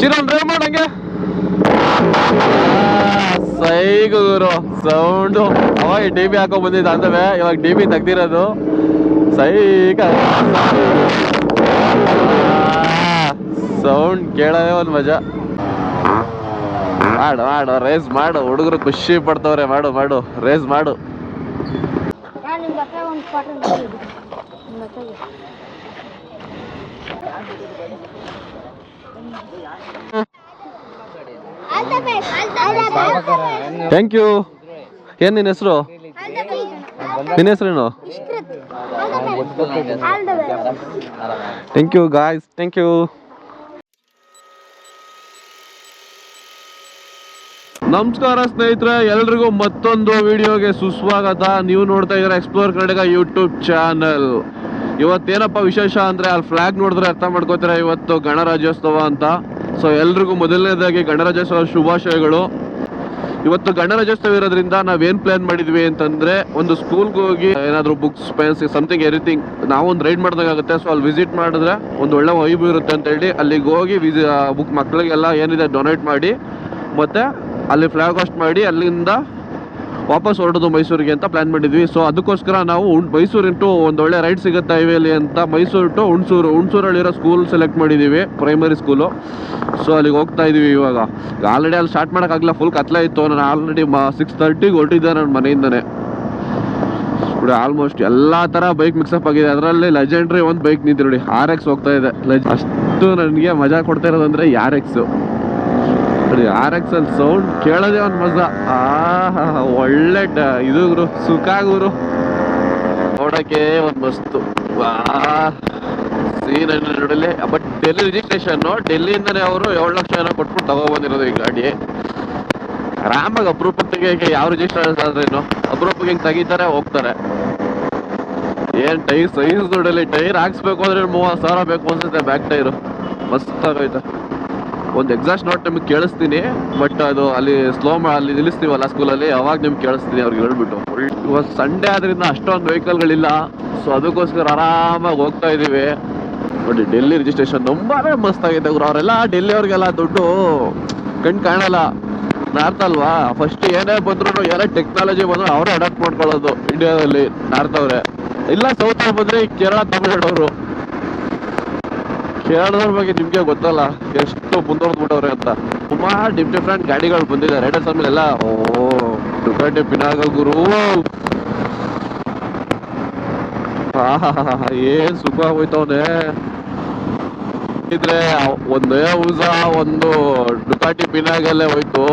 ಚಿರೋನ್ drive ಮಾಡಂಗೆ ಸೈಗು ಗುರು ಸೌಂಡು ಅವಾಗ ಡಿ ಬಿ ಹಾಕೋ ಬಂದಿದ್ದ ಅಂದವೆ ಇವಾಗ ಡಿ ಬಿ ತೆಗ್ದಿರೋದು. ಸೈಕ ಸೌಂಡ್ ಕೇಳೋದೇ ಒಂದು ಮಜಾ. ಮಾಡು ಮಾಡು ರೇಸ್ ಮಾಡು. ಹುಡುಗರು ಖುಷಿ ಪಡ್ತವ್ರೆ, ಮಾಡು ಮಾಡು. ರೇಸ್ ಮಾಡು. ಥ್ಯಾಂಕ್ ಯು ಏನ್ ನಿನ್ನ ಹೆಸರು? ನಿನ್ನ ಹೆಸರೇನು thank you guys thank you ನಮಸ್ಕಾರ ಸ್ನೇಹಿತರೆ, ಎಲ್ರಿಗೂ ಮತ್ತೊಂದು ವಿಡಿಯೋಗೆ ಸುಸ್ವಾಗತ. ನೀವು ನೋಡ್ತಾ ಇದ್ದೀರಾ ಎಕ್ಸ್ಪ್ಲೋರ್ ಕರ್ನಾಟಕ ಯೂಟ್ಯೂಬ್ ಚಾನಲ್ ಇವತ್ತೇನಪ್ಪ ವಿಶೇಷ ಅಂದ್ರೆ ಅಲ್ಲಿ ಫ್ಲಾಗ್ ನೋಡಿದ್ರೆ ಅರ್ಥ ಮಾಡ್ಕೋತಾರೆ? ಇವತ್ತು ಗಣರಾಜ್ಯೋತ್ಸವ ಅಂತ. ಸೊ ಎಲ್ರಿಗೂ ಮೊದಲನೇದಾಗಿ ಗಣರಾಜ್ಯೋತ್ಸವ ಶುಭಾಶಯಗಳು. ಇವತ್ತು ಗಣರಾಜ್ಯೋತ್ಸವ ಇರೋದ್ರಿಂದ ನಾವೇನು ಪ್ಲಾನ್ ಮಾಡಿದ್ವಿ ಅಂತಂದ್ರೆ, ಒಂದು ಸ್ಕೂಲ್ಗೆ ಹೋಗಿ ಏನಾದರೂ ಬುಕ್ಸ್ ಪೆನ್ಸ್ ಸಮಥಿಂಗ್ ಎವ್ರಿಥಿಂಗ್ ನಾವೊಂದು ರೈಡ್ ಮಾಡ್ದಂಗಾಗುತ್ತೆ ಸೊ ಅಲ್ಲಿ ವಿಸಿಟ್ ಮಾಡಿದ್ರೆ ಒಂದು ಒಳ್ಳೆ ವೈಬ್ ಇರುತ್ತೆ ಅಂತ ಹೇಳಿ ಅಲ್ಲಿಗೆ ಹೋಗಿ ವಿಸಿ ಬುಕ್ ಮಕ್ಕಳಿಗೆಲ್ಲ ಏನಿದೆ ಡೊನೇಟ್ ಮಾಡಿ, ಮತ್ತೆ ಅಲ್ಲಿ ಫ್ಲಾಗ್ ಹಾಸ್ಟ್ ಮಾಡಿ ಅಲ್ಲಿಂದ ವಾಪಸ್ ಹೊರಡೋದು ಮೈಸೂರಿಗೆ ಅಂತ ಪ್ಲಾನ್ ಮಾಡಿದ್ವಿ. ಸೊ ಅದಕ್ಕೋಸ್ಕರ ನಾವು ಮೈಸೂರು ಇಂಟು ಒಂದು ಒಳ್ಳೆ ರೈಡ್ ಸಿಗುತ್ತೆ ಹೈವೇಲಿ ಅಂತ ಮೈಸೂರು ಟು ಹುಣಸೂರು ಹುಣಸೂರಲ್ಲಿರೋ ಸ್ಕೂಲ್ ಸೆಲೆಕ್ಟ್ ಮಾಡಿದ್ದೀವಿ ಪ್ರೈಮರಿ ಸ್ಕೂಲು ಸೊ ಅಲ್ಲಿಗೆ ಹೋಗ್ತಾ ಇದ್ದೀವಿ ಇವಾಗ. ಆಲ್ರೆಡಿ ಅಲ್ಲಿ ಸ್ಟಾರ್ಟ್ ಮಾಡೋಕ್ಕಾಗಲ್ಲ ಫುಲ್ ಕತ್ಲೆ ಇತ್ತು. ನಾನು ಆಲ್ರೆಡಿ ಸಿಕ್ಸ್ ತರ್ಟಿಗೆ ಹೊರಟಿದ್ದೆ ನನ್ನ ಮನೆಯಿಂದನೇ. ನೋಡಿ ಆಲ್ಮೋಸ್ಟ್ ಎಲ್ಲ ಥರ ಬೈಕ್ ಮಿಕ್ಸಪ್ ಆಗಿದೆ. ಅದರಲ್ಲಿ ಲೆಜೆಂಡ್ರಿ ಒಂದು ಬೈಕ್ ನಿಂತು ನೋಡಿ ಆರ್ ಎಕ್ಸ್ ಹೋಗ್ತಾ ಇದೆ. ಅಷ್ಟು ನನಗೆ ಮಜಾ ಕೊಡ್ತಾ ಇರೋದಂದರೆ ಆರ್ ಎಕ್ಸ್ ನೋಡಿ ಆರ್ ಎಕ್ಸ್ ಅಲ್ಲಿ ಸೌಂಡ್ ಕೇಳೋದೇ ಒಂದು ಮಜಾ. ಆ, ಒಳ್ಳೆ ಇದು ಗುರು, ಸುಖ ಗುರು. ನೋಡೋಕೆ ಒಂದು ಮಸ್ತು. ಸೀನ್ ನೋಡಲಿ ಬಟ್ ಡೆಲ್ಲಿ ರಿಜಿಸ್ಟ್ರೇಷನ್ ಡೆಲ್ಲಿಯಿಂದನೇ ಅವರು ಏಳು ಲಕ್ಷ ಏನೋ ಕೊಟ್ಬಿಟ್ಟು ತಗೊಬಂದಿರೋದು ಈ ಗಾಡಿ. ಆರಾಮಾಗಿ ಅಪರೂಪಕ್ಕೆ ಯಾವ ರಿಜಿಸ್ಟ್ರೇಷನ್ ಆದ್ರೇನು ಅಪರೂಪಕ್ಕೆ ಹಿಂಗೆ ತೆಗಿತಾರೆ, ಹೋಗ್ತಾರೆ. ಏನು ಟೈರ್ ಸೈಜ್ ನೋಡಲಿ ಟೈರ್ ಹಾಕ್ಸ್ಬೇಕು ಅಂದ್ರೆ ಮೂವತ್ತು ಸಾವಿರ ಬೇಕು ಅನ್ಸುತ್ತೆ ಬ್ಯಾಕ್ ಟೈರು ಮಸ್ತ್ ಆಗೈತೆ ಒಂದು ಎಕ್ಸಾಸ್ಟ್ ನೋಟ್ ನಿಮ್ಗೆ ಕೇಳಿಸ್ತೀನಿ ಬಟ್ ಅದು ಅಲ್ಲಿ ಸ್ಲೋ ಅಲ್ಲಿ ನಿಲ್ಲಿಸ್ತೀವಲ್ಲ ಸ್ಕೂಲಲ್ಲಿ ಅವಾಗ ನಿಮ್ಗೆ ಕೇಳಿಸ್ತೀನಿ ಅವ್ರಿಗೆ ಹೇಳ್ಬಿಟ್ಟು. ಇವಾಗ ಸಂಡೇ ಆದ್ರಿಂದ ಅಷ್ಟೊಂದು ವೆಹಿಕಲ್ಗಳಿಲ್ಲ ಸೊ ಅದಕ್ಕೋಸ್ಕರ ಆರಾಮಾಗಿ ಹೋಗ್ತಾ ಇದ್ದೀವಿ ನೋಡಿ ಡೆಲ್ಲಿ ರಿಜಿಸ್ಟ್ರೇಷನ್ ತುಂಬಾನೇ ಮಸ್ತ್ ಆಗಿದೆ ಗುರು. ಅವರೆಲ್ಲ ಡೆಲ್ಲಿ ಅವ್ರಿಗೆಲ್ಲ ದುಡ್ಡು ಕಣ್ ಕಾಣಲ್ಲ. ನಾರ್ತ್ ಅಲ್ವಾ? ಫಸ್ಟ್ ಏನೇ ಬಂದ್ರು ಏನೇ ಟೆಕ್ನಾಲಜಿ ಬಂದ್ರು ಅವರೇ ಅಡಾಪ್ಟ್ ಮಾಡ್ಕೊಳ್ಳೋದು ಇಂಡಿಯಾದಲ್ಲಿ ನಾರ್ತ್ ಅವ್ರೆ. ಇಲ್ಲ ಸೌತ್ ಬಂದ್ರೆ ಕೇರಳ, ತಮಿಳುನಾಡು ತಮಿಳ್ನಾಡವರು ಕೇರಳದವ್ರ ಬಗ್ಗೆ ನಿಮ್ಗೆ ಗೊತ್ತಲ್ಲ? ಎಷ್ಟು ಮುಂದುವರೆದ್ಬಿಟ್ಟವ್ರೆ ಅಂತ. ಸುಮಾರು ಡಿಫ್ ಡಿಫ್ರೆಂಟ್ ಗಾಡಿಗಳು ಬಂದಿದೆ ರೈಡರ್ಸ್ ಆಮೇಲೆ ಎಲ್ಲ ಓ ದುಪಾಟಿ ಪಿನಾಗ ಗುರು. ಏನ್ ಸುಖ ಹೋಯ್ತವನೆ ಇದ್ರೆ, ಒಂದೇ ಊಸ ಒಂದು ಡುಕಾಟಿ ಪಿನಾಗಲ್ಲೇ ಹೋಯ್ತು.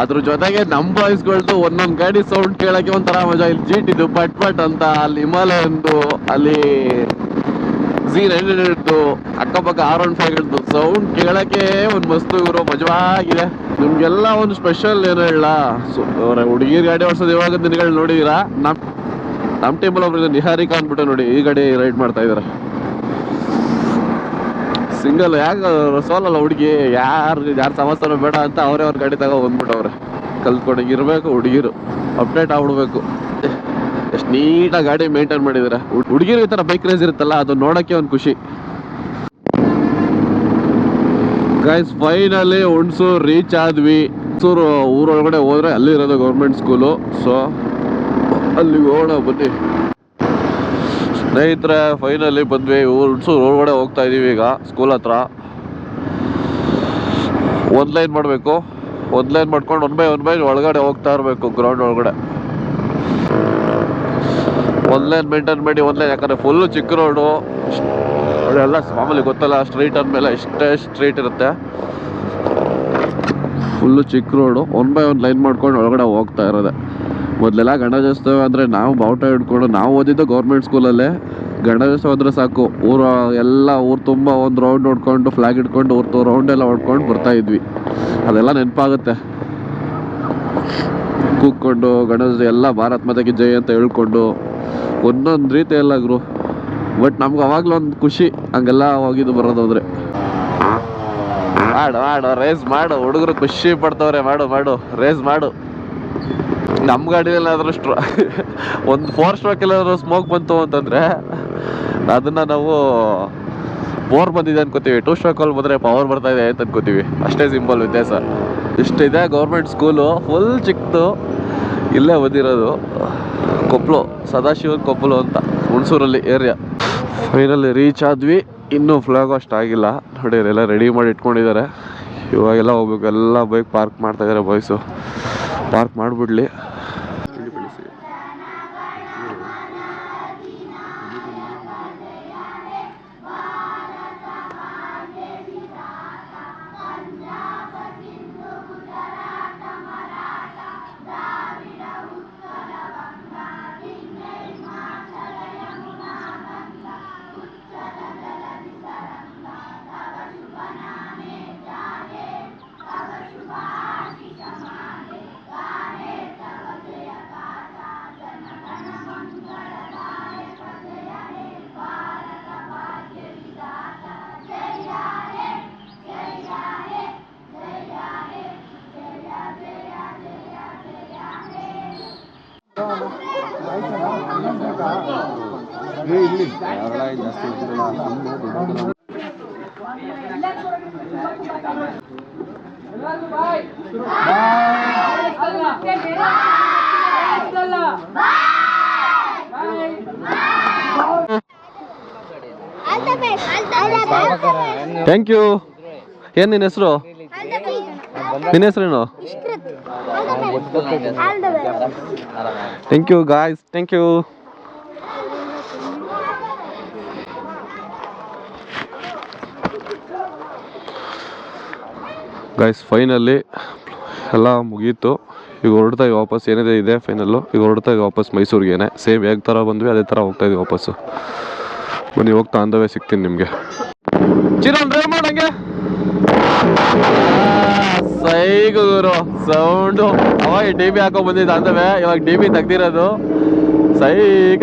ಅದ್ರ ಜೊತೆಗೆ ನಮ್ ಬಾಯ್ಸ್ಗಳ್ದು ಒಂದೊಂದ್ ಗಾಡಿ ಸೌಂಡ್ ಕೇಳಕ್ಕೆ ಒಂಥರ ಮಜಾ. ಇಲ್ಲಿ ಜೀಟಿದು ಪಟ್ ಪಟ್ ಅಂತ, ಅಲ್ಲಿ ಹಿಮಾಲಯಂದು ಅಲ್ಲಿ ಜಿ ನೈನ್ಟು ಅಕ್ಕಪಕ್ಕ ಆರ್ ಒನ್ ಫೈವ್ ಸೌಂಡ್ ಕೇಳಕ್ಕೆ ಒಂದು ಮಸ್ತು ಇವರು ಮಜವಾಗಿದೆ. ನಿಮ್ಗೆಲ್ಲ ಒಂದು ಸ್ಪೆಷಲ್ ಏನು ಹೇಳ. ಹುಡುಗಿರ್ ಗಾಡಿ ಓಡಿಸೋದು ಇವಾಗ ದಿನಗಳು ನೋಡಿದೀರಾ? ನಮ್ ನಮ್ ಟೇಬಲ್ ಒಬ್ರು ನಿಹಾರಿಕಾ ಅಂದ್ಬಿಟ್ಟು ನೋಡಿ, ಈ ಗಾಡಿ ರೈಡ್ ಮಾಡ್ತಾ ಇದಾರೆ. ಸಿಂಗಲ್ ಯಾಕೆ ಸೋಲಲ್ಲ ಹುಡುಗಿ, ಯಾರು ಯಾರು ಸಮಸ್ಯೆ ಬೇಡ ಅಂತ ಅವರೇ ಅವ್ರ ಗಾಡಿ ತಗೋ ಬಂದ್ಬಿಟ್ಟವ್ರೆ. ಕಲ್ತ್ಕೊಂಡು ಇರ್ಬೇಕು, ಹುಡುಗಿರು ಅಪ್ಡೇಟ್ ಆಗ್ಬಿಡ್ಬೇಕು. ಎಷ್ಟು ನೀಟಾಗಿ ಗಾಡಿ ಮೇಂಟೈನ್ ಮಾಡಿದಾರೆ ಹುಡುಗಿರು ಈ ಥರ ಬೈಕ್ ರೇಸ್ ಇರುತ್ತಲ್ಲ, ಅದು ನೋಡೋಕ್ಕೆ ಒಂದು ಖುಷಿ. ಗೈಸ್ ಫೈನಲಿ ಹುಣ್ಸೂರು ರೀಚ್ ಆದ್ವಿ. ಹುಣ್ಸೂರು ಊರೊಳಗಡೆ ಹೋದ್ರೆ ಅಲ್ಲಿರೋದು ಗೌರ್ಮೆಂಟ್ ಸ್ಕೂಲು ಸೊ ಅಲ್ಲಿಗೆ ಹೋಗೋಣ ಬನ್ನಿ. ಸ್ನೇಹಿತರೆ ಫೈನಲಿ ಬಂದ್ವಿ. ಊರು ಹುಣ್ಸೂರು ಒಳಗಡೆ ಹೋಗ್ತಾ ಇದೀವಿ ಈಗ ಸ್ಕೂಲ್ ಹತ್ರ. ಒಂದ್ ಲೈನ್ ಮಾಡಬೇಕು. ಒಂದ್ ಲೈನ್ ಮಾಡ್ಕೊಂಡು ಒನ್ ಬೈ ಒನ್ ಬೈ ಒಳಗಡೆ ಹೋಗ್ತಾ ಇರಬೇಕು ಗ್ರೌಂಡ್ ಒಳಗಡೆ. ಒಂದ್ ಲೈನ್ ಮೇಂಟೈನ್ ಮಾಡಿ ಒನ್ ಲೈನ್ ಯಾಕಂದ್ರೆ ಫುಲ್ ಚಿಕ್ಕ ರೋಡು ಎಲ್ಲ ಮಾಮೂಲಿ ಗೊತ್ತಲ್ಲ ಸ್ಟ್ರೈಟ್ ಅಂದಮೇಲೆ ಇಷ್ಟೇ ಸ್ಟ್ರೈಟ್ ಇರುತ್ತೆ. ಫುಲ್ಲು ಚಿಕ್ಕ road one by one line ಮಾಡ್ಕೊಂಡು ಒಳಗಡೆ ಹೋಗ್ತಾ ಇರೋದೆ. ಮೊದಲೆಲ್ಲ ಗಣರಾಜ್ಯೋತ್ಸವ ಅಂದರೆ ನಾವು ಬಾವುಟ ಹಿಡ್ಕೊಂಡು, ನಾವು ಓದಿದ್ದು ಗೌರ್ಮೆಂಟ್ ಸ್ಕೂಲಲ್ಲೇ ಗಣರಾಜ್ಯೋತ್ಸವ ಅಂದರೆ ಸಾಕು. ಊರ ಎಲ್ಲ ಊರು ತುಂಬ ಒಂದು ರೌಂಡ್ ನೋಡ್ಕೊಂಡು ಫ್ಲಾಗ್ ಇಟ್ಕೊಂಡು, ಊರು ರೌಂಡ್ ಎಲ್ಲ ಹೊಡ್ಕೊಂಡು ಬರ್ತಾ ಇದ್ವಿ. ಅದೆಲ್ಲ ನೆನಪಾಗುತ್ತೆ. ಕೂತ್ಕೊಂಡು ಗಣರಾಜ್ಯ ಎಲ್ಲ ಭಾರತ್ ಮಾತೆಗೆ ಜೈ ಅಂತ ಹೇಳ್ಕೊಂಡು ಒಂದೊಂದು ರೀತಿ ಎಲ್ಲ ಗುರು. ಬಟ್ ನಮ್ಗೆ ಅವಾಗ್ಲೂ ಒಂದು ಖುಷಿ, ಹಂಗೆಲ್ಲ ಹೋಗಿದ್ದು ಬರೋದು ಹೋದ್ರೆ. ಮಾಡು ಮಾಡು ರೇಸ್ ಮಾಡು, ಹುಡುಗರು ಖುಷಿ ಪಡ್ತವ್ರೆ, ಮಾಡು ಮಾಡು ರೇಸ್ ಮಾಡು. ನಮ್ಮ ಗಾಡಿಯಲ್ಲಿ ಆದ್ರೂ ಸ್ಟ್ರೋ ಒಂದು ಫೋರ್ ಸ್ಟ್ರೋಕ್ ಎಲ್ಲಾದ್ರೂ ಸ್ಮೋಕ್ ಬಂತು ಅಂತಂದರೆ, ಅದನ್ನು ನಾವು ಬೋರ್ ಬಂದಿದೆ ಅನ್ಕೋತೀವಿ. ಟೂ ಸ್ಟ್ರೋಕಲ್ಲಿ ಬಂದರೆ ಪವರ್ ಬರ್ತಾ ಇದೆ ಅಂತ ಅನ್ಕೋತೀವಿ. ಅಷ್ಟೇ ಸಿಂಪಲ್ ವ್ಯತ್ಯಾಸ. ಇಷ್ಟಿದೆ ಗೌರ್ಮೆಂಟ್ ಸ್ಕೂಲು ಫುಲ್ ಚಿಕ್ಕದು ಇಲ್ಲೇ ಬಂದಿರೋದು ಕೊಪ್ಪಲು ಸದಾಶಿವನ್ ಕೊಪ್ಪಲು ಅಂತ ಹುಣಸೂರಲ್ಲಿ ಏರಿಯಾ ಫೈನಲಿ ರೀಚ್ ಆದ್ವಿ. ಇನ್ನೂ ಫ್ಲಾಗ್ ಅಷ್ಟು ಆಗಿಲ್ಲ. ನೋಡಿ ಎಲ್ಲ ರೆಡಿ ಮಾಡಿ ಇಟ್ಕೊಂಡಿದ್ದಾರೆ. ಇವಾಗೆಲ್ಲ ಹೋಗ್ಬೇಕು. ಎಲ್ಲ ಬೈಕ್ ಪಾರ್ಕ್ ಮಾಡ್ತಾಯಿದ್ದಾರೆ ಬಾಯ್ಸು ಪಾರ್ಕ್ ಮಾಡಿಬಿಡ್ಲಿ. ಥ್ಯಾಂಕ್ ಯು ಏನ್ ನಿನ್ನ ಹೆಸರು? ಆಲ್ ದ ಬೆಸ್ಟ್ ನಿನ್ನ ಹೆಸರೇನು? Thank you guys thank you guys finally ಎಲ್ಲ ಮುಗೀತು. ಈಗ ಹೊರಡ್ತಾ ಇದ್ದೀವಿ ವಾಪಸ್ ಏನಿದೆ, ಇದೆ ಫೈನಲ್ಲು ಈಗ ಹೊರಡ್ತಾ ಇದ್ದೀವಿ ವಾಪಸ್ ಮೈಸೂರಿಗೇನೆ. ಸೇಮ್ ಹೇಗೆ ಥರ ಬಂದ್ವಿ, ಅದೇ ಥರ ಹೋಗ್ತಾ ಇದ್ದೀವಿ ವಾಪಸ್ಸು. ಬನ್ನಿ, ಹೋಗ್ತಾ ಅಂದವೇ ಸಿಗ್ತೀನಿ ನಿಮಗೆ. ಚಿರನ್ ಡ್ರೈವ್ ಮಾಡಂಗೆ ಸೈಗು ಗುರು ಸೌಂಡು ಅವಾಗ ಡಿ ಬಿ ಹಾಕೋ ಬಂದಿದ್ದ ಅಂದವೇ, ಇವಾಗ ಡಿ ಬಿ ತೆಗ್ದಿರೋದು. ಸೈಕ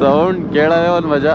ಸೌಂಡ್ ಕೇಳೋದೇ ಒಂದು ಮಜಾ.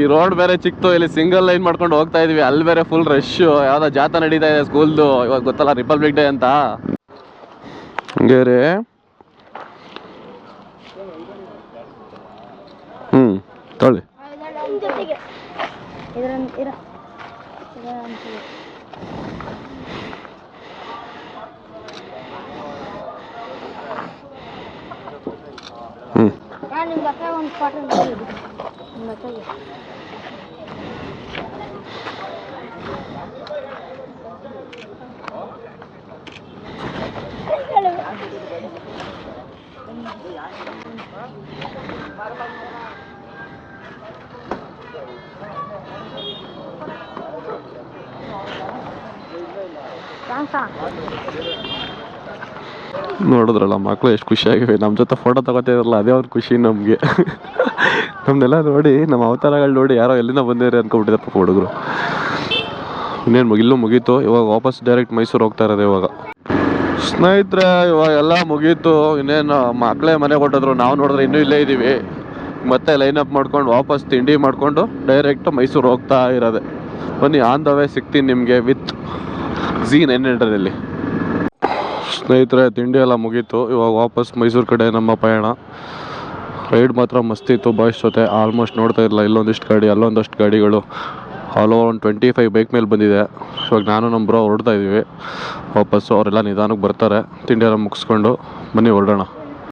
ಈ ರೋಡ್ ಬೇರೆ ಚಿಕ್ತು, ಇಲ್ಲಿ ಸಿಂಗಲ್ ಲೈನ್ ಮಾಡ್ಕೊಂಡು ಹೋಗ್ತಾ ಇದೀವಿ. ಅಲ್ಲಿ ಬೇರೆ ಫುಲ್ ರಶ್ ಯಾವ್ದೋ ಜಾಥಾ ನಡೀತಾ ಇದೆ ಸ್ಕೂಲ್ದು ಇವಾಗ ಗೊತ್ತಲ್ಲ ರಿಪಬ್ಲಿಕ್ ಡೇ ಅಂತ. ಹಂಗೇರಿ. ಹ್ಮ್ ತೊಳಿ ಹ್ಮ್. ನಿಮ್ಮ ನೋಡಿದ್ರಲ್ಲ ಮಕ್ಕಳು ಎಷ್ಟು ಖುಷಿಯಾಗಿವೆ. ನಮ್ಮ ಜೊತೆ ಫೋಟೋ ತಗೋತಿದ್ರಲ್ಲ ಅದೇ ಒಂದು ಖುಷಿ ನಮಗೆ. ನಮ್ಮನ್ನೆಲ್ಲ ನೋಡಿ, ನಮ್ಮ ಅವತಾರಗಳು ನೋಡಿ ಯಾರೋ ಎಲ್ಲಿಂದ ಬಂದಿದ್ದಾರೆ ಪಾಪ ಹುಡುಗರು. ಇನ್ನೇನು ಮುಗಿಲ್ಲೂ ಮುಗೀತು, ಇವಾಗ ವಾಪಸ್ ಡೈರೆಕ್ಟ್ ಮೈಸೂರು ಹೋಗ್ತಾ ಇರೋದು ಇವಾಗ. ಸ್ನೇಹಿತರೆ, ಇವಾಗ ಎಲ್ಲ ಮುಗೀತು, ಇನ್ನೇನು ಮಕ್ಕಳೇ ಮನೆ ಕೊಟ್ಟಿದ್ರು, ನಾವು ನೋಡಿದ್ರೆ ಇನ್ನೂ ಇಲ್ಲೇ ಇದ್ದೀವಿ ಮತ್ತೆ ಲೈನ್ ಅಪ್ ಮಾಡ್ಕೊಂಡು ವಾಪಸ್ ತಿಂಡಿ ಮಾಡಿಕೊಂಡು ಡೈರೆಕ್ಟ್ ಮೈಸೂರು ಹೋಗ್ತಾ ಇರೋದೆ. ಬನ್ನಿ ಆನ್ ದ ವೇ ಸಿಗ್ತೀನಿ ನಿಮಗೆ ವಿತ್ ಝೀ ನೈನ್ ಹಂಡ್ರೆಡಲ್ಲಿ ಸ್ನೇಹಿತರೆ, ತಿಂಡಿ ಎಲ್ಲ ಮುಗೀತು, ಇವಾಗ ವಾಪಸ್ ಮೈಸೂರು ಕಡೆ ನಮ್ಮ ಪಯಣ. ರೈಡ್ ಮಾತ್ರ ಮಸ್ತಿತ್ತು ಬಾಯ್ಸ್ ಜೊತೆ ಆಲ್ಮೋಸ್ಟ್ ನೋಡ್ತಾ ಇರಲಿಲ್ಲ. ಇಲ್ಲೊಂದಿಷ್ಟು ಗಾಡಿ, ಅಲ್ಲೊಂದಷ್ಟು ಗಾಡಿಗಳು. ಆಲ್ ಒಂದು ಟ್ವೆಂಟಿ ಫೈವ್ ಬೈಕ್ ಮೇಲೆ ಬಂದಿದೆ. ಇವಾಗ ನಾನು ನಮ್ಮ ಬ್ರೋ ಹೊರಡ್ತಾ ಇದ್ದೀವಿ ವಾಪಸ್ಸು ಅವರೆಲ್ಲ ನಿಧಾನಕ್ಕೆ ಬರ್ತಾರೆ. ತಿಂಡಿ ಎಲ್ಲ ಮುಗಿಸ್ಕೊಂಡು ಬನ್ನಿ, ಹೊರಡೋಣ.